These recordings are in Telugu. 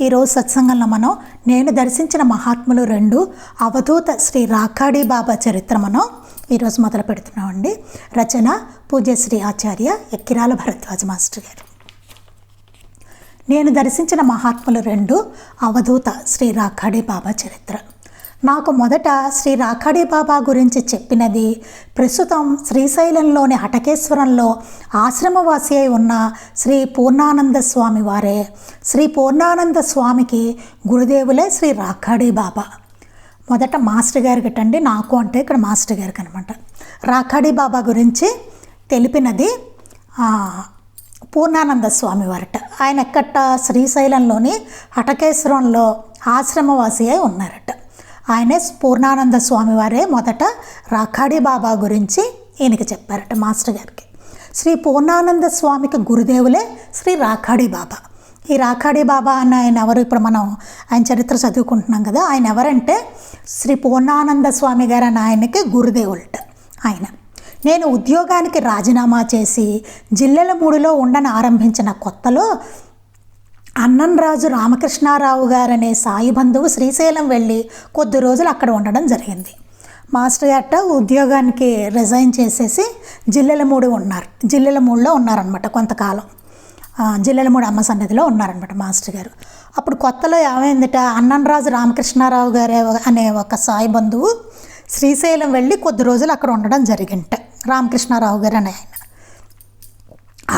ఈరోజు సత్సంగంలో మనం నేను దర్శించిన మహాత్ములు రెండు అవధూత శ్రీ రాకాడి బాబా చరిత్ర మనం ఈరోజు మొదలు పెడుతున్నామండి. రచన పూజ్యశ్రీ ఆచార్య ఎక్కిరాల భరద్వాజ మాస్టర్ గారు. నేను దర్శించిన మహాత్ములు రెండు అవధూత శ్రీ రాఖాడి బాబా చరిత్ర. నాకు మొదట శ్రీ రాఖాడి బాబా గురించి చెప్పినది. ప్రస్తుతం శ్రీశైలంలోని హటకేశ్వరంలో ఆశ్రమవాసి అయి ఉన్న శ్రీ పూర్ణానంద స్వామి వారే. శ్రీ పూర్ణానంద స్వామికి గురుదేవులే శ్రీ రాఖాడి బాబా. మొదట మాస్టర్ గారికి అండి నాకు అంటే ఇక్కడ మాస్టర్ గారికి అనమాట రాఖాడి బాబా గురించి తెలిపినది పూర్ణానంద స్వామి వారట. ఆయన ఎక్కట శ్రీశైలంలోని హటకేశ్వరంలో ఆశ్రమవాసి అయి ఉన్నారట. ఆయన పూర్ణానంద స్వామి వారే మొదట రాఖాడి బాబా గురించి ఈయనకి చెప్పారట మాస్టర్ గారికి. శ్రీ పూర్ణానంద స్వామికి గురుదేవులే శ్రీ రాఖాడి బాబా. ఈ రాఖాడి బాబా అన్న ఆయన ఎవరు? ఇప్పుడు మనం ఆయన చరిత్ర చదువుకుంటున్నాం కదా ఆయన ఎవరంటే శ్రీ పూర్ణానంద స్వామి గారు అన్న ఆయనకి గురుదేవులట ఆయన. నేను ఉద్యోగానికి రాజీనామా చేసి జిల్లెల మూడులో ఉండని ఆరంభించిన కొత్తలో అన్నంరాజు రామకృష్ణారావు గారనే సాయి బంధువు శ్రీశైలం వెళ్ళి కొద్ది రోజులు అక్కడ ఉండడం జరిగింది. మాస్టర్ గట్ట ఉద్యోగానికి రిజైన్ చేసేసి జిల్లెల మూడు ఉన్నారు. జిల్లెల మూడులో ఉన్నారనమాట కొంతకాలం. ఆ, జిల్లెల మూడు అమ్మ సన్నిధిలో ఉన్నారనమాట మాస్టర్ గారు. అప్పుడు కొత్తలో ఏమైందిట? అన్నంరాజు రామకృష్ణారావు గారే అనే ఒక సాయి బంధువు శ్రీశైలం వెళ్ళి కొద్ది రోజులు అక్కడ ఉండడం జరిగింట. రామకృష్ణారావు గారు అనే ఆయన.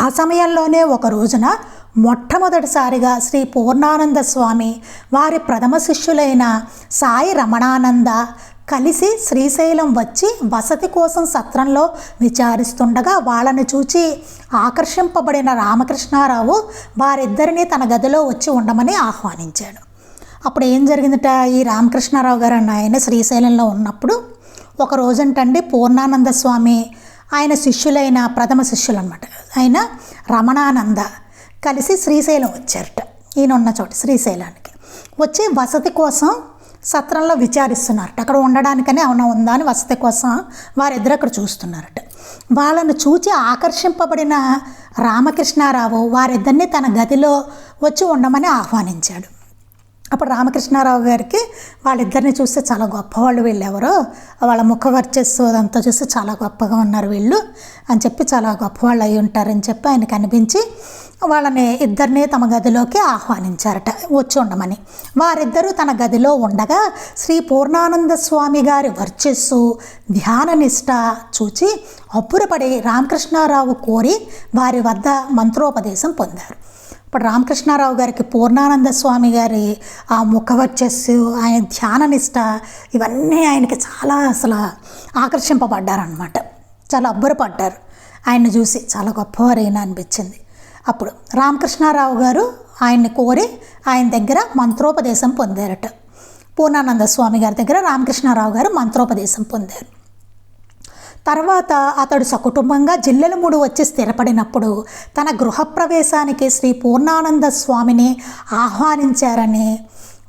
ఆ సమయంలోనే ఒక రోజున మొట్టమొదటిసారిగా శ్రీ పూర్ణానంద స్వామి వారి ప్రథమ శిష్యులైన సాయి రమణానంద కలిసి శ్రీశైలం వచ్చి వసతి కోసం సత్రంలో విచారిస్తుండగా వాళ్ళని చూచి ఆకర్షింపబడిన రామకృష్ణారావు వారిద్దరిని తన గదిలో వచ్చి ఉండమని ఆహ్వానించాడు. అప్పుడు ఏం జరిగిందట? ఈ రామకృష్ణారావు గారు అన్న ఆయన శ్రీశైలంలో ఉన్నప్పుడు ఒక రోజంటండి పూర్ణానంద స్వామి ఆయన శిష్యులైన ప్రథమ శిష్యులు అనమాట ఆయన రమణానంద కలిసి శ్రీశైలం వచ్చారట. ఈయన ఉన్న చోట శ్రీశైలానికి. వచ్చి వసతి కోసం సత్రంలో విచారిస్తున్నారట. అక్కడ ఉండడానికని అవునా ఉందా అని వసతి కోసం వారిద్దరు అక్కడ చూస్తున్నారట. వాళ్ళను చూచి ఆకర్షింపబడిన రామకృష్ణారావు వారిద్దరిని తన గదిలో వచ్చి ఉండమని ఆహ్వానించాడు. రామకృష్ణారావు గారికి వాళ్ళిద్దరిని చూస్తే చాలా గొప్పవాళ్ళు వీళ్ళు ఎవరో. వాళ్ళ ముఖ వర్చస్సు అదంతా చూస్తే చాలా గొప్పగా ఉన్నారు వీళ్ళు అని చెప్పి చాలా గొప్పవాళ్ళు అయి ఉంటారని చెప్పి ఆయనకు అనిపించి వాళ్ళని ఇద్దరిని తమ గదిలోకి ఆహ్వానించారట. వచ్చి ఉండమని. వారిద్దరూ తన గదిలో ఉండగా శ్రీ పూర్ణానంద స్వామి గారి వర్చస్సు ధ్యాన నిష్ట చూచి అబ్బురపడి రామకృష్ణారావు కోరి వారి వద్ద మంత్రోపదేశం పొందారు. ఇప్పుడు రామకృష్ణారావు గారికి పూర్ణానంద స్వామి గారి ఆ ముఖవర్చస్సు ఆయన ధ్యాన నిష్ట ఇవన్నీ ఆయనకి చాలా అసలు ఆకర్షింపబడ్డారనమాట చాలా అబ్బురపడ్డారు. ఆయన్ని చూసి చాలా గొప్పవారైన అనిపించింది. అప్పుడు రామకృష్ణారావు గారు ఆయన్ని కోరి ఆయన దగ్గర మంత్రోపదేశం పొందారట. పూర్ణానంద స్వామి గారి దగ్గర రామకృష్ణారావు గారు మంత్రోపదేశం పొందారు. తర్వాత అతడు సకుటుంబంగా జిల్లెలమూడు వచ్చి స్థిరపడినప్పుడు తన గృహప్రవేశానికి శ్రీ పూర్ణానంద స్వామిని ఆహ్వానించారని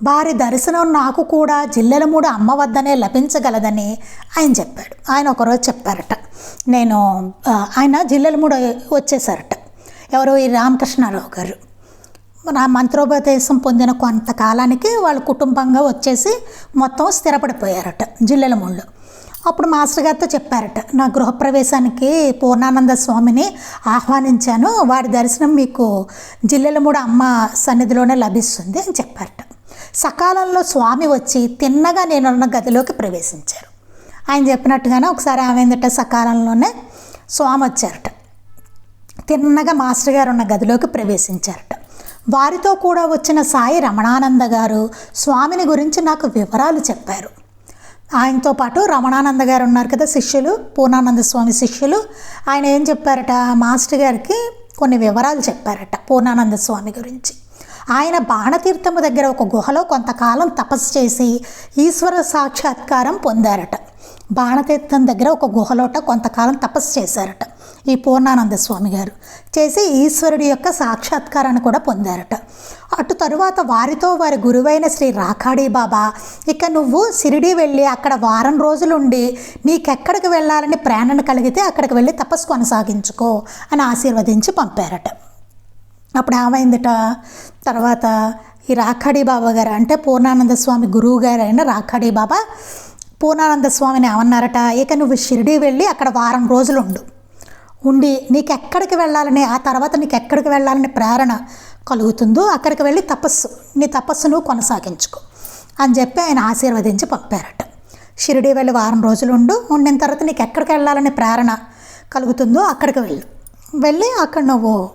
వారి దర్శనం నాకు కూడా జిల్లెలమూడు అమ్మ వద్దనే లభించగలదని ఆయన చెప్పాడు. ఆయన ఒకరోజు చెప్పారట. నేను ఆయన ఆయన జిల్లెలమూడు వచ్చేసారట. ఎవరు ఈ రామకృష్ణారావు గారు. నా మంత్రోపదేశం పొందిన కొంతకాలానికి వాళ్ళు కుటుంబంగా వచ్చేసి మొత్తం స్థిరపడిపోయారట జిల్లెల ముళ్ళు అప్పుడు మాస్టర్ గారితో చెప్పారట నా గృహప్రవేశానికి పూర్ణానంద స్వామిని ఆహ్వానించాను. వారి దర్శనం మీకు జిల్లెలమూడ అమ్మ సన్నిధిలోనే లభిస్తుంది అని చెప్పారట. సకాలంలో స్వామి వచ్చి తిన్నగా నేనున్న గదిలోకి ప్రవేశించారు. ఆయన చెప్పినట్టుగానే ఒకసారి ఆమెందట సకాలంలోనే స్వామి వచ్చారట. తిన్నగా మాస్టర్ గారు ఉన్న గదిలోకి ప్రవేశించారట. వారితో కూడా వచ్చిన సాయి రమణానంద గారు స్వామిని గురించి నాకు వివరాలు చెప్పారు. ఆయనతో పాటు రమణానంద గారు ఉన్నారు కదా శిష్యులు పూర్ణానంద స్వామి శిష్యులు. ఆయన ఏం చెప్పారట? మాస్టర్ గారికి కొన్ని వివరాలు చెప్పారట పూర్ణానంద స్వామి గురించి. ఆయన బాణతీర్థము దగ్గర ఒక గుహలో కొంతకాలం తపస్సు చేసి ఈశ్వర సాక్షాత్కారం పొందారట. బాణతీర్థం దగ్గర ఒక గుహలోట కొంతకాలం తపస్సు చేశారట. ఈ పూర్ణానంద స్వామి గారు చేసి ఈశ్వరుడి యొక్క సాక్షాత్కారాన్ని కూడా పొందారట. అటు తరువాత వారితో వారి గురువైన శ్రీ రాఖాడీ బాబా ఇక నువ్వు సిరిడి వెళ్ళి అక్కడ వారం రోజులుండి నీకెక్కడికి వెళ్ళాలని ప్రేరణ కలిగితే అక్కడికి వెళ్ళి తపస్సు కొనసాగించుకో అని ఆశీర్వదించి పంపారట. అప్పుడు ఏమైందిట? తర్వాత ఈ రాఖాడీ బాబా గారు అంటే పూర్ణానంద స్వామి గురువు గారైన రాఖాడీ బాబా పూర్ణానంద స్వామిని ఏమన్నారట? ఇక నువ్వు షిరిడి వెళ్ళి అక్కడ వారం రోజులు ఉండు ఉండి నీకు ఎక్కడికి వెళ్ళాలని ఆ తర్వాత నీకు ఎక్కడికి వెళ్ళాలని ప్రేరణ కలుగుతుందో అక్కడికి వెళ్ళి తపస్సు. నీ తపస్సును కొనసాగించుకో. అని చెప్పి ఆయన ఆశీర్వదించి పంపారట. షిరిడి వెళ్ళి వారం రోజులు ఉండు ఉండిన తర్వాత నీకు ఎక్కడికి వెళ్ళాలని ప్రేరణ కలుగుతుందో అక్కడికి వెళ్ళు. వెళ్ళి అక్కడ నువ్వు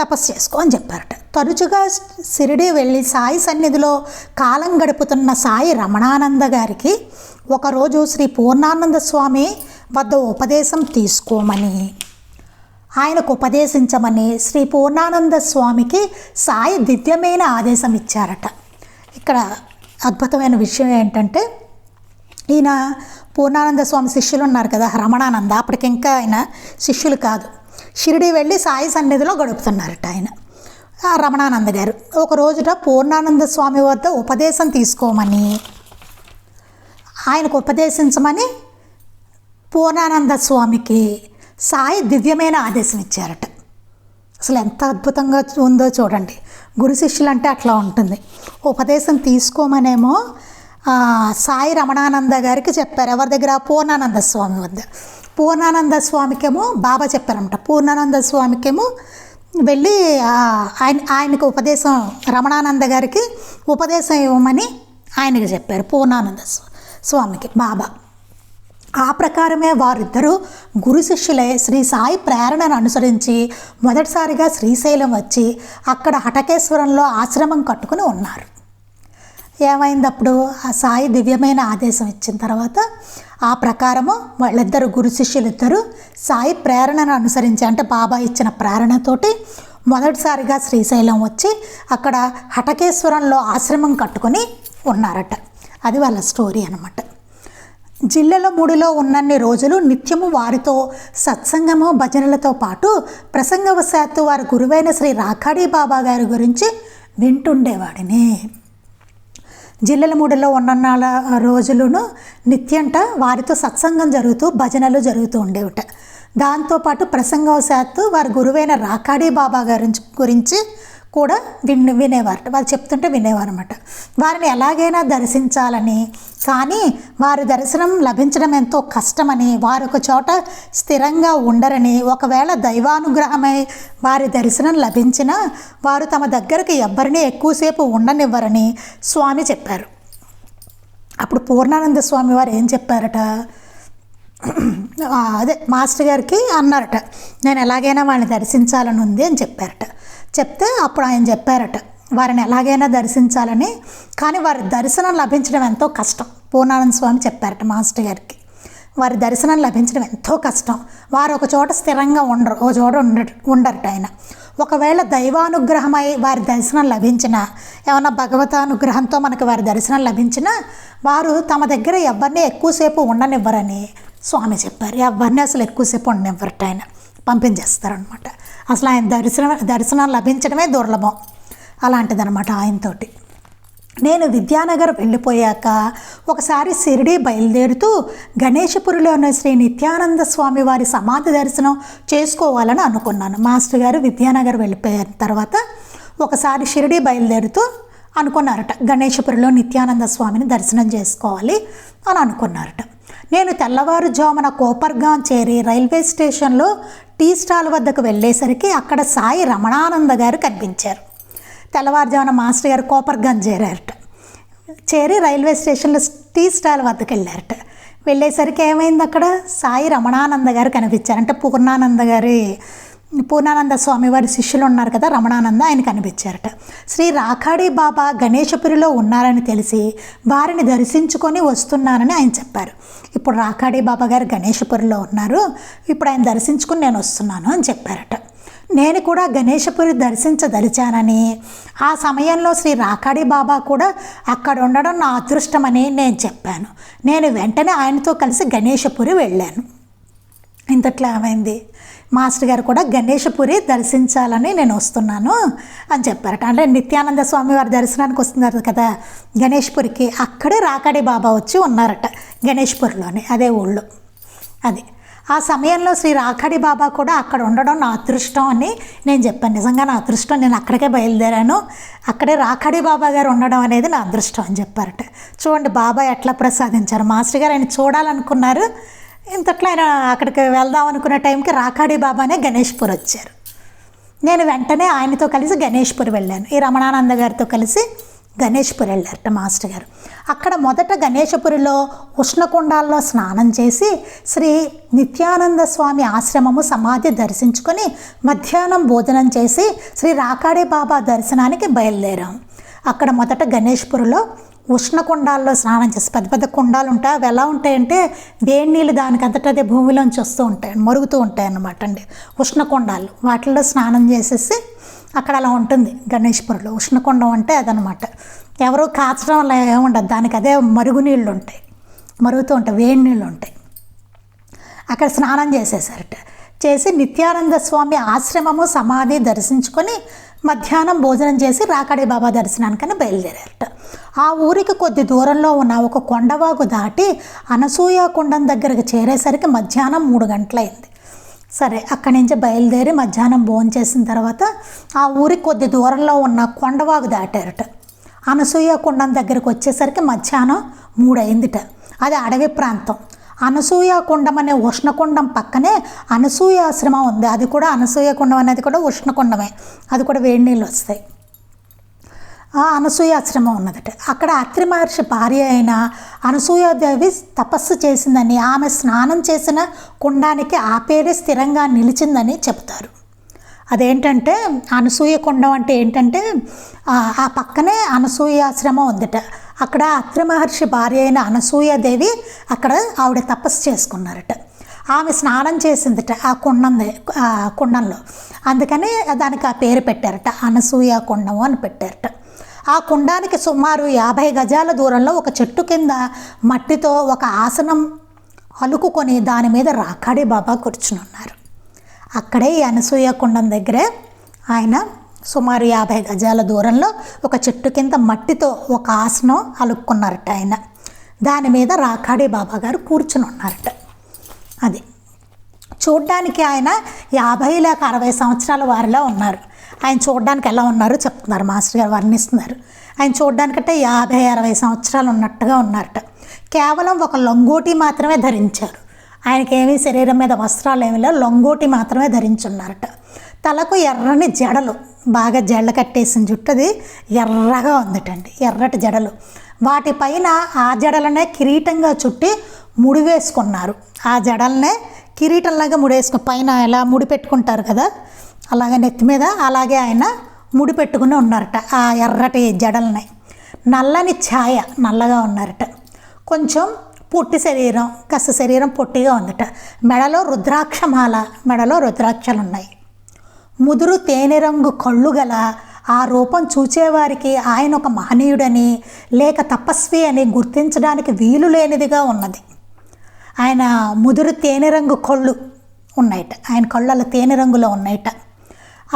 తపస్సు చేసుకో అని చెప్పారట. తరచుగా సిరిడి వెళ్ళి సాయి సన్నిధిలో కాలం గడుపుతున్న సాయి రమణానంద గారికి ఒకరోజు శ్రీ పూర్ణానంద స్వామి వద్ద ఉపదేశం తీసుకోమని. ఆయనకు ఉపదేశించమని శ్రీ పూర్ణానంద స్వామికి సాయి దివ్యమైన ఆదేశం ఇచ్చారట. ఇక్కడ అద్భుతమైన విషయం ఏంటంటే ఈయన పూర్ణానంద స్వామి శిష్యులు ఉన్నారు కదా రమణానంద. అప్పటికి ఇంకా ఆయన శిష్యులు కాదు. షిరిడి వెళ్ళి సాయి సన్నిధిలో గడుపుతున్నారట ఆయన. రమణానంద గారు ఒక రోజుట పూర్ణానంద స్వామి వద్ద ఉపదేశం తీసుకోమని. ఆయనకు ఉపదేశించమని పూర్ణానంద స్వామికి సాయి దివ్యమైన ఆదేశం ఇచ్చారట. అసలు ఎంత అద్భుతంగా ఉందో చూడండి. గురు శిష్యులు అంటే అట్లా ఉంటుంది. ఉపదేశం తీసుకోమనేమో సాయి రమణానంద గారికి చెప్పారు. ఎవరి దగ్గర? పూర్ణానంద స్వామి వద్ద. పూర్ణానంద స్వామికేమో బాబా చెప్పారంట పూర్ణానంద స్వామికేమో వెళ్ళి ఆయన ఆయనకు ఉపదేశం రమణానంద గారికి ఉపదేశం ఇవ్వమని ఆయనకి చెప్పారు. పూర్ణానంద స్వామి స్వామికి బాబా. ఆ ప్రకారమే వారిద్దరూ గురు శిష్యులై శ్రీ సాయి ప్రేరణను అనుసరించి మొదటిసారిగా శ్రీశైలం వచ్చి అక్కడ హటకేశ్వరంలో ఆశ్రమం కట్టుకుని ఉన్నారు. ఏమైంది అప్పుడు ఆ సాయి దివ్యమైన ఆదేశం ఇచ్చిన తర్వాత ఆ ప్రకారము వాళ్ళిద్దరు గురు శిష్యులిద్దరూ సాయి ప్రేరణను అనుసరించి అంటే బాబా ఇచ్చిన ప్రేరణతోటి మొదటిసారిగా శ్రీశైలం వచ్చి అక్కడ హటకేశ్వరంలో ఆశ్రమం కట్టుకొని ఉన్నారట. అది వాళ్ళ స్టోరీ అనమాట జిల్లలో మూడులో ఉన్నన్ని రోజులు నిత్యము వారితో సత్సంగము భజనలతో పాటు ప్రసంగవశాత్తు వారి గురువైన శ్రీ రాఖాడీ బాబా గారి గురించి వింటుండేవాడిని. జిల్లెలమూడిలో ఉన్న రోజులను నిత్యంట వారితో సత్సంగం జరుగుతూ భజనలు జరుగుతూ ఉండేవిట. దాంతోపాటు ప్రసంగవశాత్తు వారి గురువైన రాకాడీ బాబా గారి గురించి కూడా విన్ వినేవారట వాళ్ళు చెప్తుంటే వినేవారు అనమాట వారిని ఎలాగైనా దర్శించాలని. కానీ వారి దర్శనం లభించడం ఎంతో కష్టమని వారు ఒక చోట స్థిరంగా ఉండరని ఒకవేళ దైవానుగ్రహమై వారి దర్శనం లభించినా వారు తమ దగ్గరికి ఎవ్వరినీ ఎక్కువసేపు ఉండనివ్వరని స్వామి చెప్పారు. అప్పుడు పూర్ణానంద స్వామి వారు ఏం చెప్పారట? అదే మాస్టర్ గారికి అన్నారట. నేను ఎలాగైనా వాళ్ళని దర్శించాలని ఉంది అని చెప్పారట. చెప్తే అప్పుడు ఆయన చెప్పారట. వారిని ఎలాగైనా దర్శించాలని కానీ వారి దర్శనం లభించడం ఎంతో కష్టం పూర్ణానంద స్వామి చెప్పారట మాస్టర్ గారికి. వారి దర్శనం లభించడం ఎంతో కష్టం. వారు ఒక చోట స్థిరంగా ఉండరు ఒక చోట ఉండ ఉండరట ఆయన. ఒకవేళ దైవానుగ్రహమై వారి దర్శనం లభించిన ఏమన్నా భగవతానుగ్రహంతో మనకి వారి దర్శనం లభించినా వారు తమ దగ్గర ఎవరిని ఎక్కువసేపు ఉండనివ్వరని స్వామి చెప్పారు ఎవరిని అసలు ఎక్కువసేపు ఉండనివ్వరట ఆయన పంపించేస్తారనమాట అసలు ఆయన దర్శనం దర్శనం లభించడమే దుర్లభం అలాంటిదనమాట ఆయనతోటి. నేను విద్యానగర్ వెళ్ళిపోయాక ఒకసారి షిరిడి బయలుదేరుతూ గణేశపురిలోని శ్రీ నిత్యానంద స్వామి వారి సమాధి దర్శనం చేసుకోవాలని అనుకున్నాను. మాస్టర్ గారు విద్యానగర్ వెళ్ళిపోయిన తర్వాత ఒకసారి షిరిడి బయలుదేరుతూ అనుకున్నారట గణేశపురిలో నిత్యానంద స్వామిని దర్శనం చేసుకోవాలి అని అనుకున్నారట. నేను తెల్లవారుజామున కోపర్గాం చేరి రైల్వే స్టేషన్లో టీ స్టాల్ వద్దకు వెళ్ళేసరికి అక్కడ సాయి రమణానంద గారు కనిపించారు. తెల్లవారుజామున మాస్టర్ గారు కోపర్గాం చేరారట. చేరి రైల్వే స్టేషన్లో టీ స్టాల్ వద్దకు వెళ్ళారట. వెళ్ళేసరికి ఏమైంది అక్కడ? సాయి రమణానంద గారు కనిపించారు అంటే పూర్ణానంద గారి పూర్ణానంద స్వామి వారి శిష్యులు ఉన్నారు కదా రమణానంద ఆయన కనిపించారట. శ్రీ రాఖాడి బాబా గణేశపురిలో ఉన్నారని తెలిసి వారిని దర్శించుకొని వస్తున్నానని ఆయన చెప్పారు. ఇప్పుడు రాఖాడి బాబా గారు గణేశపురిలో ఉన్నారు ఇప్పుడు ఆయన దర్శించుకుని నేను వస్తున్నాను అని చెప్పారట. నేను కూడా గణేశపురి దర్శించదలిచానని ఆ సమయంలో శ్రీ రాకాడి బాబా కూడా అక్కడ ఉండడం నా అదృష్టమని నేను చెప్పాను. నేను వెంటనే ఆయనతో కలిసి గణేశపురి వెళ్ళాను. ఇంతట్లో ఏమైంది? మాస్టర్ గారు కూడా గణేషపురి దర్శించాలని నేను వస్తున్నాను అని చెప్పారట. అంటే నిత్యానంద స్వామి వారి దర్శనానికి వస్తున్నారు కదా గణేష్పురికి అక్కడే రాకడి బాబా వచ్చి ఉన్నారట గణేష్పురిలోని అదే ఊళ్ళో. అది. ఆ సమయంలో శ్రీ రాఖడి బాబా కూడా అక్కడ ఉండడం నా అదృష్టం అని నేను చెప్పాను. నిజంగా నా అదృష్టం నేను అక్కడికే బయలుదేరాను. అక్కడే రాఖడి బాబా గారు ఉండడం అనేది నా అదృష్టం అని చెప్పారట. చూడండి బాబా ఎట్లా ప్రసాదించారు. మాస్టర్ గారు ఆయన చూడాలనుకున్నారు. ఇంతట్లో ఆయన అక్కడికి వెళ్దాం అనుకున్న టైంకి రాకాడి బాబానే గణేష్పూర్ వచ్చారు. నేను వెంటనే ఆయనతో కలిసి గణేష్పూర్ వెళ్ళాను. ఈ రమణానంద గారితో కలిసి గణేష్పురి వెళ్ళారట మాస్టర్ గారు. అక్కడ మొదట గణేశపురిలో ఉష్ణకుండాల్లో స్నానం చేసి శ్రీ నిత్యానంద స్వామి ఆశ్రమము సమాధి దర్శించుకొని మధ్యాహ్నం భోజనం చేసి శ్రీ రాకాడే బాబా దర్శనానికి బయలుదేరాం. అక్కడ మొదట గణేష్పురిలో ఉష్ణకుండాల్లో స్నానం చేసి పెద్ద పెద్ద కుండాలు ఉంటాయి. అవి ఎలా ఉంటాయంటే వేడి నీళ్ళు దానికంతటా అదే భూమిలోంచి వస్తూ ఉంటాయి మరుగుతూ ఉంటాయి అన్నమాట అండి. ఉష్ణకుండాలు వాటిల్లో స్నానం చేసేసి అక్కడ అలా ఉంటుంది గణేష్పురంలో. ఉష్ణకుండం అంటే అదనమాట ఎవరో కాచడం అలా ఏముండదు దానికి అదే మరుగు నీళ్ళు ఉంటాయి మరుగుతూ ఉంటాయి వేడి నీళ్ళు ఉంటాయి. అక్కడ స్నానం చేసేసారట. చేసి నిత్యానంద స్వామి ఆశ్రమము సమాధి దర్శించుకొని మధ్యాహ్నం భోజనం చేసి రాకడే బాబా దర్శనానికని బయలుదేరారట. ఆ ఊరికి కొద్ది దూరంలో ఉన్న ఒక కొండవాగు దాటి అనసూయ కుండం దగ్గరికి చేరేసరికి మధ్యాహ్నం మూడు గంటలైంది. సరే అక్కడి నుంచి బయలుదేరి మధ్యాహ్నం భోజనం చేసిన తర్వాత ఆ ఊరికి కొద్ది దూరంలో ఉన్న కొండవాగు దాటారట. అనసూయ కుండం దగ్గరికి వచ్చేసరికి మధ్యాహ్నం మూడు అది అడవి ప్రాంతం. అనసూయ కుండం అనే ఉష్ణకుండం పక్కనే అనసూయ ఆశ్రమం ఉంది. అది కూడా అనసూయ కుండం అనేది కూడా ఉష్ణకుండమే. అది కూడా వేడి నీళ్ళు వస్తాయి. ఆ అనసూయ ఆశ్రమం ఉన్నదట. అక్కడ అత్రి మహర్షి భార్య అయిన అనసూయాదేవి తపస్సు చేసిందని ఆమె స్నానం చేసిన కుండానికి ఆ పేరే స్థిరంగా నిలిచిందని చెప్తారు అదేంటంటే అనసూయ కుండం అంటే ఏంటంటే ఆ పక్కనే అనసూయ ఆశ్రమం ఉందట. అక్కడ అత్రిమహర్షి భార్య అయిన అనసూయాదేవి అక్కడ ఆవిడ తపస్సు చేసుకున్నారట. ఆమె స్నానం చేసిందిట ఆ కుండం ఆ కుండంలో. అందుకని దానికి ఆ పేరు పెట్టారట అనసూయ కుండం అని పెట్టారట. ఆ కుండానికి సుమారు యాభై గజాల దూరంలో ఒక చెట్టు కింద మట్టితో ఒక ఆసనం అలుకుకొని దాని మీద రాకాడి బాబా కూర్చుని ఉన్నారు. అక్కడే ఈ అనసూయ కుండం దగ్గరే ఆయన సుమారు యాభై గజాల దూరంలో ఒక చెట్టు కింద మట్టితో ఒక ఆసనం అలుక్కున్నారట ఆయన. దాని మీద రాకాడి బాబా గారు కూర్చుని ఉన్నారట అది చూడ్డానికి ఆయన యాభై లేక అరవై సంవత్సరాల వారిలో ఉన్నారు. ఆయన చూడడానికి ఎలా ఉన్నారో చెప్తున్నారు మాస్టర్ గారు వర్ణిస్తున్నారు. ఆయన చూడడానికంటే యాభై అరవై సంవత్సరాలు ఉన్నట్టుగా ఉన్నారట. కేవలం ఒక లొంగోటి మాత్రమే ధరించారు. ఆయనకేమీ శరీరం మీద వస్త్రాలు ఏమీ లేవు లొంగోటి మాత్రమే ధరించున్నారట. తలకు ఎర్రని జడలు. బాగా జడలు కట్టేసిన జుట్టది ఎర్రగా ఉందటండి ఎర్రటి జడలు. వాటిపైన ఆ జడలనే కిరీటంగా చుట్టి ముడి వేసుకున్నారు ఆ జడలనే కిరీటంలాగా ముడేసుకు పైన ఎలా ముడి పెట్టుకుంటారు కదా అలాగే నెత్తి మీద అలాగే ఆయన ముడి పెట్టుకుని ఉన్నారట ఆ ఎర్రటి జడల్ని. నల్లని ఛాయ నల్లగా ఉన్నారట. కొంచెం పొట్టి శరీరం కస శరీరం పొట్టిగా ఉందట. మెడలో రుద్రాక్షమాల మెడలో రుద్రాక్షలు ఉన్నాయి ముదురు తేనె రంగు కళ్ళు గల ఆ రూపం చూచేవారికి ఆయన ఒక మహనీయుడని లేక తపస్వి అని గుర్తించడానికి వీలు లేనిదిగా ఉన్నది. ఆయన ముదురు తేనె రంగు కళ్ళు ఉన్నాయట. ఆయన కళ్ళలో తేనె రంగులో ఉన్నాయట.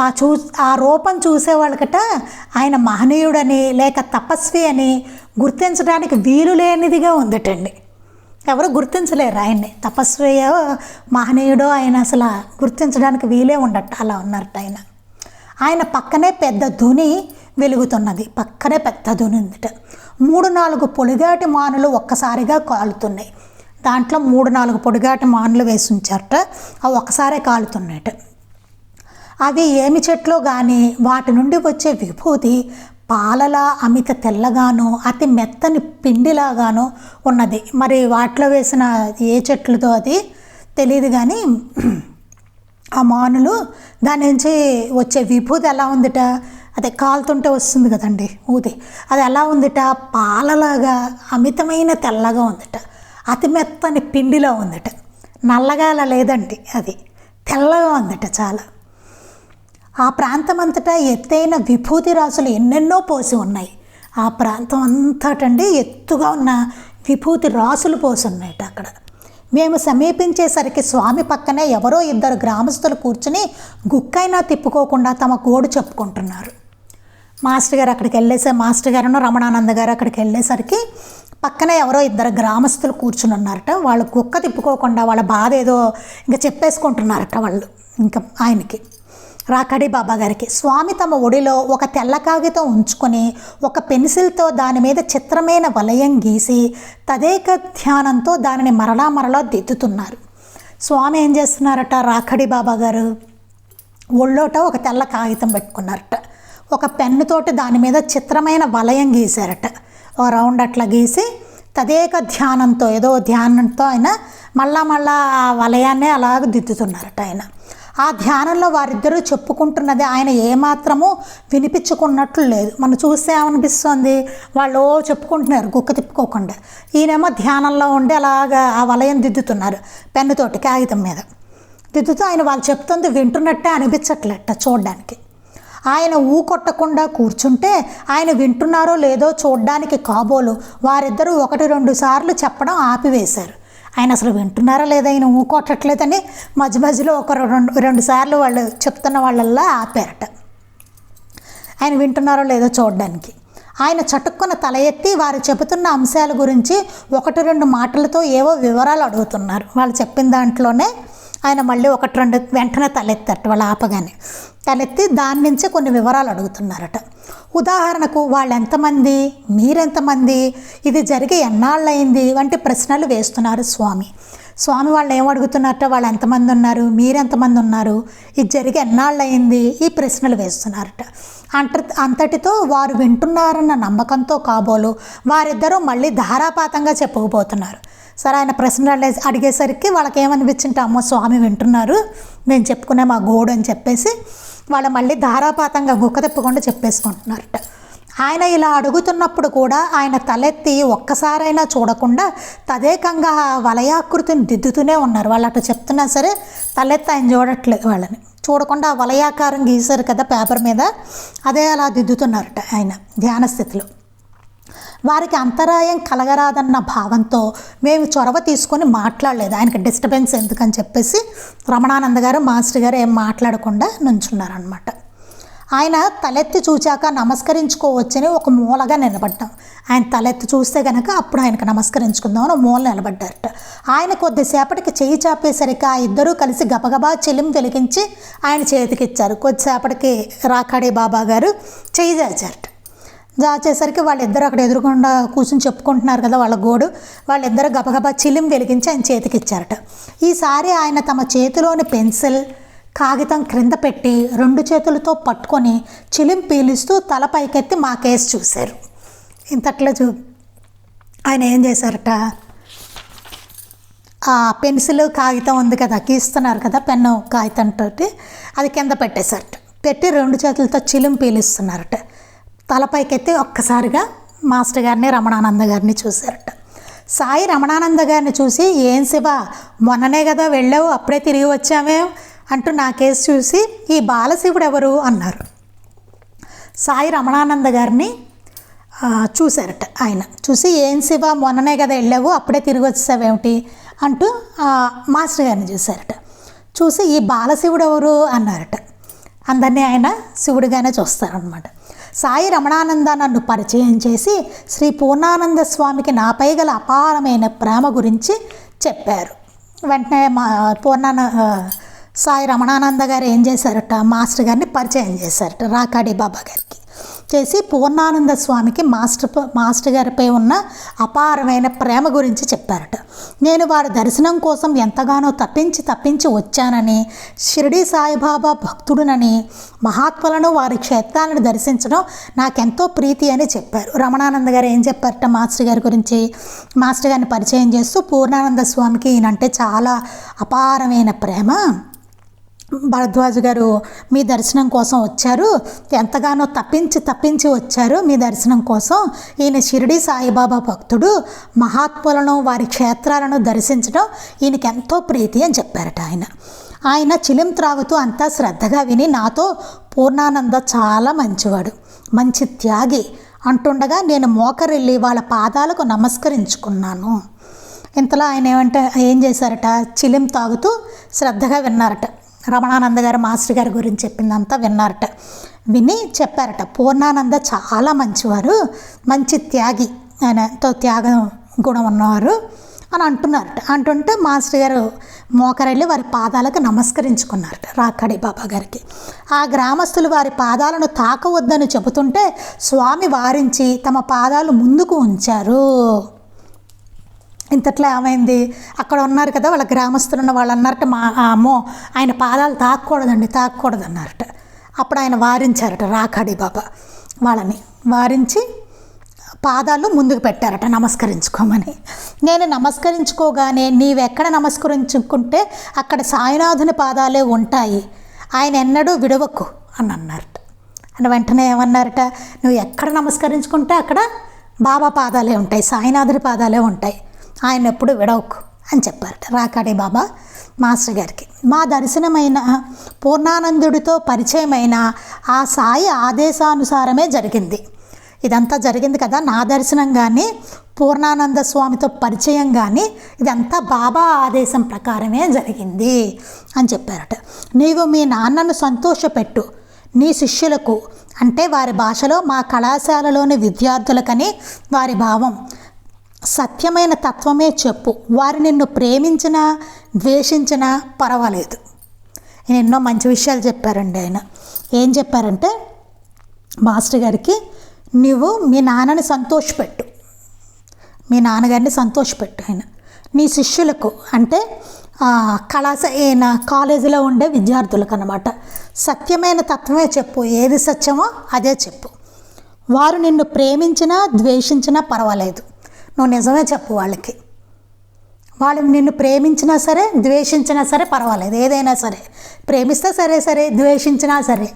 ఆ చూ ఆ రూపం చూసేవాళ్ళకట ఆయన మహనీయుడని లేక తపస్వి అని గుర్తించడానికి వీలు లేనిదిగా ఉందటండి. ఎవరు గుర్తించలేరు ఆయన్ని. తపస్వియో మహనీయుడో ఆయన అసలు గుర్తించడానికి వీలే ఉండట అలా ఉన్నట్టు ఆయన. ఆయన పక్కనే పెద్ద ధుని వెలుగుతున్నది. పక్కనే పెద్ద ధుని ఉందిట. మూడు నాలుగు పొడిగాటి మానులు ఒక్కసారిగా కాలుతున్నాయి. దాంట్లో మూడు నాలుగు పొడిగాటి మానులు వేసి ఉంచారట అవి ఒక్కసారే కాలుతున్నాయట. అవి ఏమి చెట్లు కానీ వాటి నుండి వచ్చే విభూతి పాలలా అమిత తెల్లగానో అతి మెత్తని పిండిలాగానో ఉన్నది. మరి వాటిలో వేసిన ఏ చెట్లతో అది తెలియదు కానీ ఆ మానులు దాని నుంచి వచ్చే విభూతి ఎలా ఉందిట? అదే కాలుతుంటే వస్తుంది కదండి ఊది. అది ఎలా ఉందిట? పాలలాగా అమితమైన తెల్లగా ఉందిట. అతి మెత్తని పిండిలో ఉందిట. నల్లగా అలా లేదండి అది. తెల్లగా ఉందిట చాలా. ఆ ప్రాంతమంతటా ఎత్తైన విభూతి రాసులు ఎన్నెన్నో పోసి ఉన్నాయి. ఆ ప్రాంతం అంతటండి ఎత్తుగా ఉన్న విభూతి రాసులు పోసి ఉన్నాయట అక్కడ. మేము సమీపించేసరికి స్వామి పక్కనే ఎవరో ఇద్దరు గ్రామస్తులు కూర్చుని గుక్కైనా తిప్పుకోకుండా తమ గోడు చెప్పుకుంటున్నారు. మాస్టర్ గారు అక్కడికి వెళ్ళేసే మాస్టర్ గారును రమణానంద గారు అక్కడికి వెళ్ళేసరికి పక్కనే ఎవరో ఇద్దరు గ్రామస్తులు కూర్చుని ఉన్నారట. వాళ్ళు కుక్క తిప్పుకోకుండా వాళ్ళ బాధ ఏదో ఇంకా చెప్పేసుకుంటున్నారట వాళ్ళు ఇంకా ఆయనకి. రాకడి బాబా గారికి. స్వామి తమ ఒడిలో ఒక తెల్ల కాగితం ఉంచుకొని ఒక పెన్సిల్తో దాని మీద చిత్రమైన వలయం గీసి తదేక ధ్యానంతో దానిని మరలా మరలా దిద్దుతున్నారు. స్వామి ఏం చేస్తున్నారట రాకడి బాబా గారు? ఒళ్ళోట ఒక తెల్ల కాగితం పెట్టుకున్నారట. ఒక పెన్నుతోటి దాని మీద చిత్రమైన వలయం గీశారట. ఒక రౌండ్ అట్లా గీసి తదేక ధ్యానంతో ఏదో ధ్యానంతో ఆయన మళ్ళా మళ్ళా ఆ వలయాన్నే అలాగ దిద్దుతున్నారట ఆయన. ఆ ధ్యానంలో వారిద్దరూ చెప్పుకుంటున్నది ఆయన ఏమాత్రము వినిపించుకున్నట్లు లేదు. మనం చూస్తే ఏమనిపిస్తుంది? వాళ్ళు చెప్పుకుంటున్నారు గుక్క తిప్పుకోకుండా. ఈయనేమో ధ్యానంలో ఉండి అలాగా ఆ వలయం దిద్దుతున్నారు పెన్నుతోటి కాగితం మీద. దిద్దుతూ ఆయన వాళ్ళు చెప్తుంది వింటున్నట్టే అనిపించట్లట చూడడానికి. ఆయన ఊ కొట్టకుండా కూర్చుంటే ఆయన వింటున్నారో లేదో చూడడానికి కాబోలు వారిద్దరూ ఒకటి రెండు సార్లు చెప్పడం ఆపివేశారు. ఆయన అసలు వింటున్నారా లేదా? ఆయన ఊ కొట్టట్లేదని మధ్య మధ్యలో ఒక రెండు రెండు సార్లు వాళ్ళు చెప్తున్న వాళ్ళల్లా ఆపారట. ఆయన వింటున్నారో లేదో చూడడానికి. ఆయన చటుక్కున తల ఎత్తి వారు చెబుతున్న అంశాల గురించి ఒకటి రెండు మాటలతో ఏవో వివరాలు అడుగుతున్నారు. వాళ్ళు చెప్పిన దాంట్లోనే ఆయన మళ్ళీ ఒకటి రెండు వెంటనే తలెత్తారట వాళ్ళు ఆపగానే. తలెత్తి దాని నుంచి కొన్ని వివరాలు అడుగుతున్నారట. ఉదాహరణకు వాళ్ళెంతమంది? మీరెంతమంది? ఇది జరిగి ఎన్నాళ్ళయింది? వంటి ప్రశ్నలు వేస్తున్నారు స్వామి. స్వామి వాళ్ళు ఏం అడుగుతున్నారట? వాళ్ళు ఎంతమంది ఉన్నారు? మీరెంతమంది ఉన్నారు? ఇది జరిగి ఎన్నాళ్ళయింది? ఈ ప్రశ్నలు వేస్తున్నారట. అంట అంతటితో వారు వింటున్నారన్న నమ్మకంతో కాబోలు వారిద్దరూ మళ్ళీ ధారాపాతంగా చెప్పుకుపోతున్నారు సరే ఆయన ప్రశ్నలు అడిగేసరికి వాళ్ళకి ఏమనిపించింటే స్వామి వింటున్నారు. నేను చెప్పుకునే మా గోడు అని చెప్పేసి వాళ్ళు మళ్ళీ ధారాపాతంగా గుక్క తిప్పకుండా చెప్పేసుకుంటున్నారట. ఆయన ఇలా అడుగుతున్నప్పుడు కూడా ఆయన తలెత్తి ఒక్కసారైనా చూడకుండా తదేకంగా ఆ వలయాకృతిని దిద్దుతూనే ఉన్నారు. వాళ్ళు అటు చెప్తున్నా సరే తలెత్తి ఆయన చూడట్లేదు వాళ్ళని. చూడకుండా ఆ వలయాకారం గీశారు కదా పేపర్ మీద. అదే అలా దిద్దుతున్నారట ఆయన ధ్యాన స్థితిలో. వారికి అంతరాయం కలగరాదన్న భావంతో మేము చొరవ తీసుకొని మాట్లాడలేదు. ఆయనకి డిస్టర్బెన్స్ ఎందుకని చెప్పేసి రమణానంద గారు మాస్టర్ గారు ఏం మాట్లాడకుండా నుంచున్నారనమాట ఆయన తలెత్తి చూచాక నమస్కరించుకోవచ్చని ఒక మూలగా నిలబడ్డాం. ఆయన తలెత్తి చూస్తే కనుక అప్పుడు ఆయనకు నమస్కరించుకుందామని మూల నిలబడ్డారట. ఆయన కొద్దిసేపటికి చేయి చాపేసరికి ఆ ఇద్దరూ కలిసి గబగబా చెలిం వెలిగించి ఆయన చేతికి ఇచ్చారు కొద్దిసేపటికి రాకాడే బాబా గారు చేయి చాచారట దాచేసరికి వాళ్ళిద్దరు అక్కడ ఎదురుకుండా కూర్చుని చెప్పుకుంటున్నారు కదా వాళ్ళ గోడు. వాళ్ళిద్దరు గబగబా చిలిం వెలిగించి ఆయన చేతికిచ్చారట. ఈసారి ఆయన తమ చేతిలోని పెన్సిల్ కాగితం క్రింద పెట్టి రెండు చేతులతో పట్టుకొని చిలిం పీలుస్తూ తల పైకెత్తి మా కేసు చూశారు. ఇంతట్లో చూ ఆయన ఏం చేశారట? ఆ పెన్సిల్ కాగితం ఉంది కదా గీస్తున్నారు కదా పెన్ను కాగితంతో అది కింద పెట్టేశారట. పెట్టి రెండు చేతులతో చిలిం పీలుస్తున్నారట. తలపైకెత్తి ఒక్కసారిగా మాస్టర్ గారిని రమణానంద గారిని చూశారట. సాయి రమణానంద గారిని చూసి ఏం శివ మొన్ననే కదా వెళ్ళావు అప్పుడే తిరిగి వచ్చామే అంటూ నా కేసు చూసి ఈ బాలశివుడు ఎవరు అన్నారు. సాయి రమణానంద గారిని చూశారట ఆయన. చూసి ఏం శివ మొన్ననే కదా వెళ్ళావు అప్పుడే తిరిగి వచ్చేసావేమిటి? అంటూ మాస్టర్ గారిని చూశారట. చూసి ఈ బాలశివుడు ఎవరు అన్నారట. అందరినీ ఆయన శివుడిగానే చూస్తారనమాట సాయి రమణానంద నన్ను పరిచయం చేసి శ్రీ పూర్ణానంద స్వామికి నాపై గల అపారమైన ప్రేమ గురించి చెప్పారు. వెంటనే మా పూర్ణాన సాయి రమణానంద గారు ఏం చేశారట? మాస్టర్ గారిని పరిచయం చేశారట రాకాడి బాబా గారికి. చేసి పూర్ణానంద స్వామికి మాస్టర్ మాస్టర్ గారిపై ఉన్న అపారమైన ప్రేమ గురించి చెప్పారట. నేను వారి దర్శనం కోసం ఎంతగానో తప్పించి తప్పించి వచ్చానని షిరిడి సాయిబాబా భక్తుడునని మహాత్ములను వారి క్షేత్రాలను దర్శించడం నాకెంతో ప్రీతి అని చెప్పారు. రమణానంద గారు ఏం చెప్పారట మాస్టర్ గారి గురించి? మాస్టర్ గారిని పరిచయం చేస్తూ పూర్ణానంద స్వామికి ఈయనంటే చాలా అపారమైన ప్రేమ. భరద్వాజ్ గారు మీ దర్శనం కోసం వచ్చారు. ఎంతగానో తప్పించి తప్పించి వచ్చారు మీ దర్శనం కోసం. ఈయన షిరిడి సాయిబాబా భక్తుడు. మహాత్ములను వారి క్షేత్రాలను దర్శించడం ఈయనకి ఎంతో ప్రీతి అని చెప్పారట ఆయన. ఆయన చిలిం త్రాగుతూ అంతా శ్రద్ధగా విని నాతో పూర్ణానంద చాలా మంచివాడు. మంచి త్యాగి. అంటుండగా నేను మోకరిల్లి వాళ్ళ పాదాలకు నమస్కరించుకున్నాను. ఇంతలో ఆయన ఏమంటే ఏం చేశారట? చిలిం తాగుతూ శ్రద్ధగా విన్నారట. రమణానంద గారు మాస్టర్ గారి గురించి చెప్పిందంతా విన్నారట. విని చెప్పారట. పూర్ణానంద చాలా మంచివారు. మంచి త్యాగి ఆయనతో త్యాగం గుణం ఉన్నవారు అని అంటున్నారట. అంటుంటే మాస్టర్ గారు మోకరెళ్ళి వారి పాదాలకు నమస్కరించుకున్నారట రాకడి బాబా గారికి. ఆ గ్రామస్తులు వారి పాదాలను తాకవద్దని చెబుతుంటే స్వామి వారించి తమ పాదాలు ముందుకు ఉంచారు. ఇంతట్లో ఏమైంది? అక్కడ ఉన్నారు కదా వాళ్ళ గ్రామస్తులు ఉన్న వాళ్ళు అన్నారట మా అమ్మో ఆయన పాదాలు తాకూడదండి తాకూడదు అన్నారట అప్పుడు ఆయన వారించారట రాకాడి బాబా వాళ్ళని. వారించి పాదాలు ముందుకు పెట్టారట నమస్కరించుకోమని. నేను నమస్కరించుకోగానే నీవెక్కడ నమస్కరించుకుంటే అక్కడ సాయినాథుని పాదాలే ఉంటాయి. ఆయన ఎన్నడూ విడవకు అని అన్నారట. అని వెంటనే ఏమన్నారట? నువ్వు ఎక్కడ నమస్కరించుకుంటే అక్కడ బాబా పాదాలే ఉంటాయి సాయినాథుని పాదాలే ఉంటాయి. ఆయన ఎప్పుడు విడవకు అని చెప్పారట రాకాడే బాబా మాస్టర్ గారికి. మా దర్శనమైన పూర్ణానందుడితో పరిచయమైన ఆ సాయి ఆదేశానుసారమే జరిగింది. ఇదంతా జరిగింది కదా నా దర్శనం కానీ పూర్ణానంద స్వామితో పరిచయం కానీ ఇదంతా బాబా ఆదేశం ప్రకారమే జరిగింది అని చెప్పారట. నీవు మీ నాన్నను సంతోషపెట్టు నీ శిష్యులకు అంటే వారి భాషలో మా కళాశాలలోని విద్యార్థులకని వారి భావం సత్యమైన తత్వమే చెప్పు. వారు నిన్ను ప్రేమించినా ద్వేషించినా పర్వాలేదు. నేను ఎన్నో మంచి విషయాలు చెప్పారండి ఆయన. ఏం చెప్పారంటే మాస్టర్ గారికి నువ్వు మీ నాన్నని సంతోషపెట్టు. మీ నాన్నగారిని సంతోషపెట్టు ఆయన. నీ శిష్యులకు అంటే కళాశ ఈయన కాలేజీలో ఉండే విద్యార్థులకు అనమాట సత్యమైన తత్వమే చెప్పు. ఏది సత్యమో అదే చెప్పు. వారు నిన్ను ప్రేమించినా ద్వేషించినా పర్వాలేదు. నువ్వు నిజమే చెప్పు వాళ్ళకి. వాళ్ళు నిన్ను ప్రేమించినా సరే ద్వేషించినా సరే పర్వాలేదు. ఏదైనా సరే. ప్రేమిస్తే సరే సరే ద్వేషించినా సరే.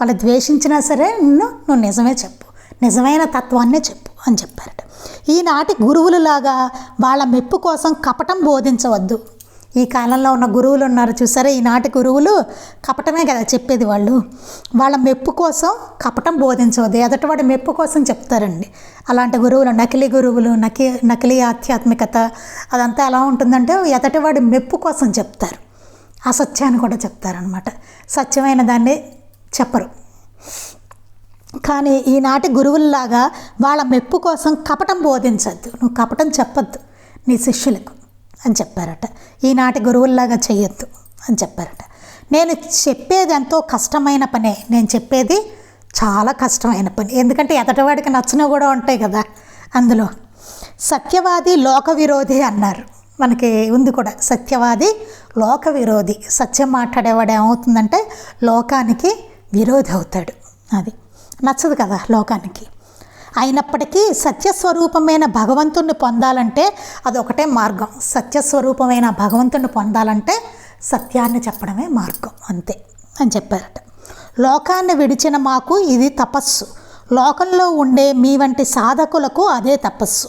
వాళ్ళు ద్వేషించినా సరే నిన్ను నువ్వు నిజమే చెప్పు. నిజమైన తత్వాన్నే చెప్పు అని చెప్పారట. ఈనాటి గురువులలాగా వాళ్ళ మెప్పు కోసం కపటం బోధించవద్దు. ఈ కాలంలో ఉన్న గురువులు ఉన్నారు చూసారా? ఈనాటి గురువులు కపటమే కదా చెప్పేది వాళ్ళు. వాళ్ళ మెప్పు కోసం కపటం బోధించవద్దు. ఎదటివాడి మెప్పు కోసం చెప్తారండి. అలాంటి గురువులు నకిలీ గురువులు నకి నకిలీ ఆధ్యాత్మికత అదంతా ఎలా ఉంటుందంటే ఎదటివాడి మెప్పు కోసం చెప్తారు. అసత్యాన్ని కూడా చెప్తారనమాట సత్యమైన దాన్ని చెప్పరు. కానీ ఈనాటి గురువుల్లాగా వాళ్ళ మెప్పు కోసం కపటం బోధించద్దు. నువ్వు కపటం చెప్పద్దు నీ శిష్యులకు. అని చెప్పారట. ఈనాటి గురువుల్లాగా చేయొద్దు అని చెప్పారట. నేను చెప్పేది ఎంతో కష్టమైన పనే. నేను చెప్పేది చాలా కష్టమైన పని. ఎందుకంటే ఎదటివాడికి నచ్చినవి కూడా ఉంటాయి కదా అందులో. సత్యవాది లోక విరోధి అన్నారు. మనకి ఉంది కూడా సత్యవాది లోక విరోధి సత్యం మాట్లాడేవాడు ఏమవుతుందంటే లోకానికి విరోధి అవుతాడు. అది నచ్చదు కదా లోకానికి. అయినప్పటికీ సత్యస్వరూపమైన భగవంతుణ్ణి పొందాలంటే అదొకటే మార్గం. సత్యస్వరూపమైన భగవంతుణ్ణి పొందాలంటే సత్యాన్ని చెప్పడమే మార్గం. అంతే అని చెప్పారట. లోకాన్ని విడిచిన మాకు ఇది తపస్సు. లోకంలో ఉండే మీ వంటి సాధకులకు అదే తపస్సు.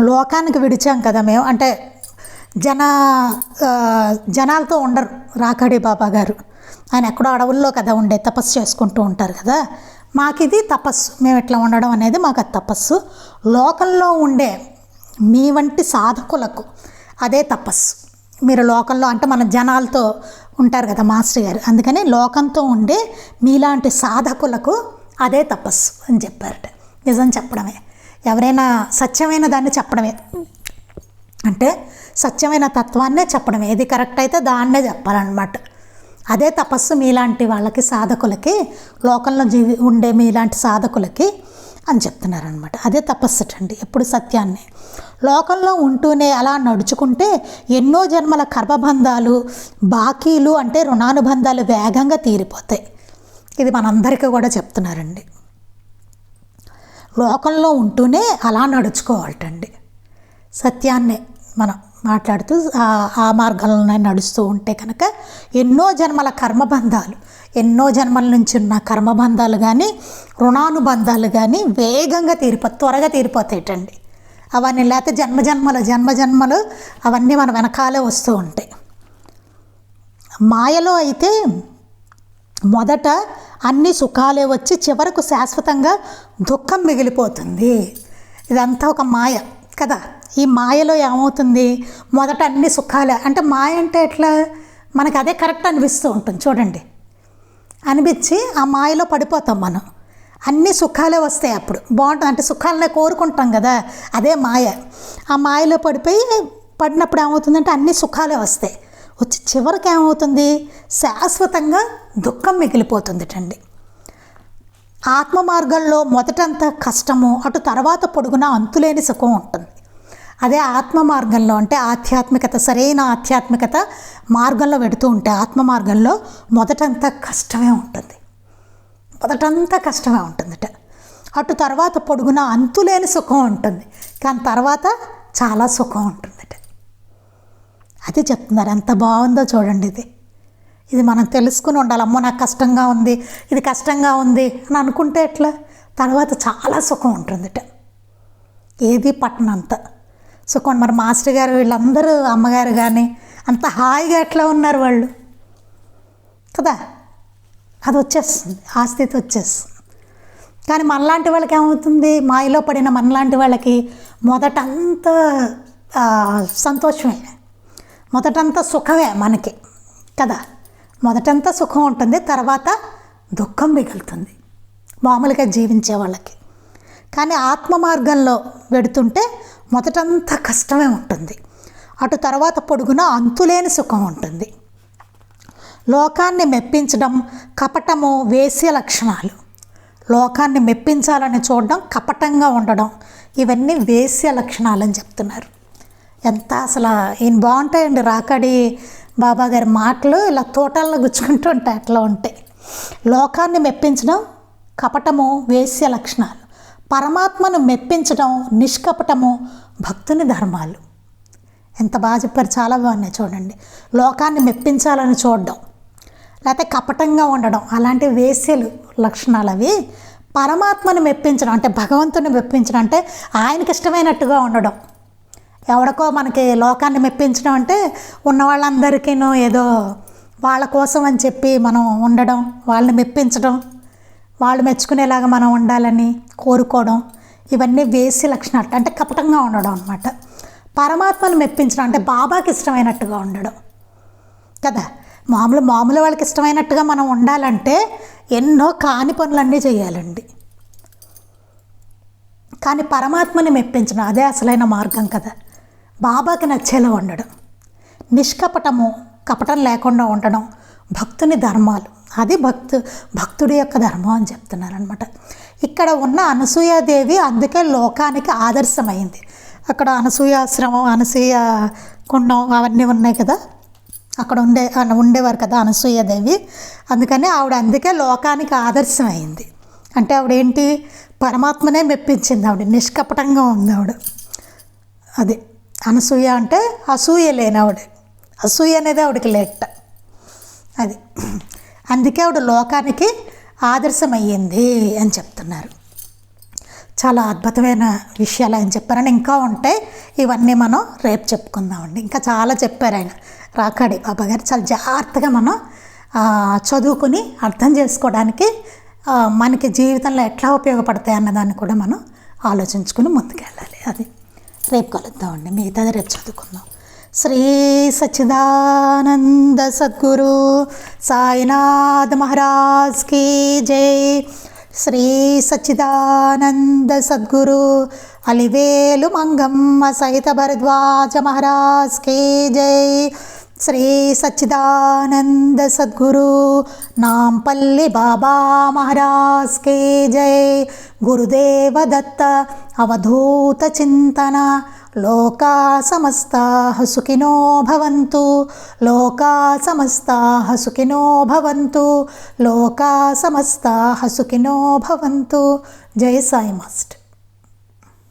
లోకానికి విడిచాం కదా మేము. అంటే జన జనాలతో ఉండరు. రాకాడి బాబా గారు. ఆయన ఎక్కడో అడవుల్లో కదా ఉండే తపస్సు చేసుకుంటూ ఉంటారు కదా. మాకు ఇది తపస్సు. మేము ఇట్లా ఉండడం అనేది మాకు అది తపస్సు. లోకంలో ఉండే మీ వంటి సాధకులకు అదే తపస్సు. మీరు లోకంలో అంటే మన జనాలతో ఉంటారు కదా మాస్టర్ గారు. అందుకని లోకంతో ఉండే మీలాంటి సాధకులకు అదే తపస్సు అని చెప్పారట. నిజం చెప్పడమే. ఎవరైనా సత్యమైన దాన్ని చెప్పడమే. అంటే సత్యమైన తత్వాన్నే చెప్పడం ఏది కరెక్ట్ అయితే దాన్నే చెప్పాలన్నమాట. అదే తపస్సు మీలాంటి వాళ్ళకి సాధకులకి లోకంలో జీవి ఉండే మీలాంటి సాధకులకి అని చెప్తున్నారనమాట అదే తపస్సు అండి ఎప్పుడు సత్యాన్ని. లోకంలో ఉంటూనే అలా నడుచుకుంటే ఎన్నో జన్మల కర్మబంధాలు బాకీలు అంటే రుణానుబంధాలు వేగంగా తీరిపోతాయి. ఇది మనందరికీ కూడా చెప్తున్నారండి. లోకంలో ఉంటూనే అలా నడుచుకోవాలటండి. సత్యాన్నే మనం మాట్లాడుతూ ఆ- మార్గంలోనే నడుస్తూ ఉంటే కనుక ఎన్నో జన్మల కర్మబంధాలు ఎన్నో జన్మల నుంచి ఉన్న కర్మబంధాలు కానీ రుణానుబంధాలు కానీ వేగంగా తీరిపో త్వరగా తీరిపోతాయటండి. అవన్నీ లేకపోతే జన్మ జన్మలు జన్మ జన్మలు అవన్నీ మన వెనకాలే వస్తూ ఉంటాయి. మాయలో అయితే మొదట అన్ని సుఖాలే వచ్చి చివరకు శాశ్వతంగా దుఃఖం మిగిలిపోతుంది. ఇదంతా ఒక మాయ. కదా. ఈ మాయలో ఏమవుతుంది? మొదట అన్ని సుఖాలే. అంటే మాయ అంటే ఎట్లా? మనకు అదే కరెక్ట్ అనిపిస్తూ ఉంటుంది. చూడండి. అనిపించి ఆ మాయలో పడిపోతాం మనం. అన్ని సుఖాలే వస్తాయి అప్పుడు. బాగుంటుంది అంటే సుఖాలనే కోరుకుంటాం కదా. అదే మాయ. ఆ మాయలో పడిపోయి పడినప్పుడు ఏమవుతుందంటే అన్ని సుఖాలే వస్తాయి. వచ్చి చివరికి ఏమవుతుంది? శాశ్వతంగా దుఃఖం మిగిలిపోతుంది అండి ఆత్మ మార్గంలో మొదటంతా కష్టము అటు తర్వాత పొడుగున అంతులేని సుఖం ఉంటుంది. అదే ఆత్మ మార్గంలో అంటే ఆధ్యాత్మికత సరైన ఆధ్యాత్మికత మార్గంలో పెడుతూ ఉంటే ఆత్మ మార్గంలో మొదటంతా కష్టమే ఉంటుంది. మొదటంతా కష్టమే ఉంటుందట. అటు తర్వాత పొడుగున అంతులేని సుఖం ఉంటుంది. కానీ తర్వాత చాలా సుఖం ఉంటుందట. అది చెప్తున్నారు. ఎంత బాగుందో చూడండి ఇది. ఇది మనం తెలుసుకుని ఉండాలి. అమ్మో నాకు కష్టంగా ఉంది. ఇది కష్టంగా ఉంది అని అనుకుంటే ఎట్లా? తర్వాత చాలా సుఖం ఉంటుందిట. ఏది పట్టణంత సుఖం. మరి మాస్టర్ గారు వీళ్ళందరూ అమ్మగారు కానీ అంత హాయిగా ఎట్లా ఉన్నారు వాళ్ళు? కదా? అది వచ్చేస్తుంది. ఆ స్థితి వచ్చేస్తుంది. కానీ మనలాంటి వాళ్ళకి ఏమవుతుంది? మాయలో పడిన మనలాంటి వాళ్ళకి మొదటంతా సంతోషమే. మొదటంతా సుఖమే మనకి. కదా? మొదటంతా సుఖం ఉంటుంది తర్వాత దుఃఖం మిగులుతుంది. మామూలుగా జీవించే వాళ్ళకి. కానీ ఆత్మ మార్గంలో వెడుతుంటే మొదటంతా కష్టమే ఉంటుంది. అటు తర్వాత పొడుగున అంతులేని సుఖం ఉంటుంది. లోకాన్ని మెప్పించడం కపటము వేశ్య లక్షణాలు. లోకాన్ని మెప్పించాలని చూడడం కపటంగా ఉండడం ఇవన్నీ వేశ్య లక్షణాలు అని చెప్తున్నారు. ఎంత అసలు ఈయన బాగుంటాయండి రాకడి బాబా గారి మాటలు? ఇలా తోటల్లో గుచ్చుకుంటూ ఉంటాయి అట్లా ఉంటాయి. లోకాన్ని మెప్పించడం కపటము వేశ్య లక్షణాలు. పరమాత్మను మెప్పించడం నిష్కపటము భక్తుని ధర్మాలు. ఎంత బాగా చెప్పారు చాలా బాగున్నాయి చూడండి. లోకాన్ని మెప్పించాలని చూడడం లేకపోతే కపటంగా ఉండడం అలాంటి వేశ్యలు లక్షణాలు అవి పరమాత్మను మెప్పించడం అంటే భగవంతుని మెప్పించడం అంటే ఆయనకి ఇష్టమైనట్టుగా ఉండడం. ఎవడికో మనకి లోకాన్ని మెప్పించడం అంటే ఉన్న వాళ్ళందరికీనూ ఏదో వాళ్ళ కోసం అని చెప్పి మనం ఉండడం వాళ్ళని మెప్పించడం వాళ్ళు మెచ్చుకునేలాగా మనం ఉండాలని కోరుకోవడం ఇవన్నీ వేసి లక్షణాలు. అంటే కపటంగా ఉండడం అనమాట పరమాత్మను మెప్పించడం అంటే బాబాకి ఇష్టమైనట్టుగా ఉండడం కదా. మామూలు మామూలు వాళ్ళకి ఇష్టమైనట్టుగా మనం ఉండాలంటే ఎన్నో కాని పనులన్నీ చేయాలండి. కానీ పరమాత్మని మెప్పించడం అదే అసలైన మార్గం కదా. బాబాకి నచ్చేలా ఉండడం. నిష్కపటము కపటం లేకుండా ఉండడం భక్తుని ధర్మాలు. అది భక్తు భక్తుడి యొక్క ధర్మం అని చెప్తున్నారనమాట ఇక్కడ ఉన్న అనసూయాదేవి అందుకే లోకానికి ఆదర్శమైంది. అక్కడ అనసూయాశ్రమం అనసూయ కుండం అవన్నీ ఉన్నాయి కదా. అక్కడ ఉండే ఉండేవారు కదా అనసూయదేవి. అందుకని ఆవిడ అందుకే లోకానికి ఆదర్శమైంది. అంటే ఆవిడేంటి? పరమాత్మనే మెప్పించింది ఆవిడ. నిష్కపటంగా ఉంది ఆవిడ. అది. అనసూయ అంటే అసూయ లేని ఆవిడ. అసూయ అనేది ఆవిడకి లేట అది. అందుకే ఆవిడ లోకానికి ఆదర్శమయ్యింది అని చెప్తున్నారు. చాలా అద్భుతమైన విషయాలు ఆయన చెప్పారని ఇంకా ఉంటాయి ఇవన్నీ మనం రేపు చెప్పుకుందామండి. ఇంకా చాలా చెప్పారు ఆయన. రాకాడి బాబా గారు చాలా జాగ్రత్తగా మనం చదువుకుని అర్థం చేసుకోవడానికి మనకి జీవితంలో ఎట్లా ఉపయోగపడతాయి అన్నదాన్ని కూడా మనం ఆలోచించుకుని ముందుకెళ్ళాలి. అది. రేపు కలుద్దామండి మిగతాది రేపు చదువుకుందాం. శ్రీ సచ్చిదానంద సద్గురు సాయినాథ్ మహారాజ్ కీ జై. శ్రీ సచ్చిదానంద సద్గురు అలివేలు మంగమ్మ సహిత భరద్వాజ మహారాజ్ కీ జై. శ్రీ సచ్చిదానంద సద్గురు నాంపల్లి బాబా మహారాజ్ కే జయ గురుదేవ దత్త అవధూత చింతన లోకా సమస్తా సుఖినో భవంతు లోకా సమస్తా సుఖినో భవంతు లోకా సమస్తా సుఖినో భవంతు. జయ సాయి మాస్టర్.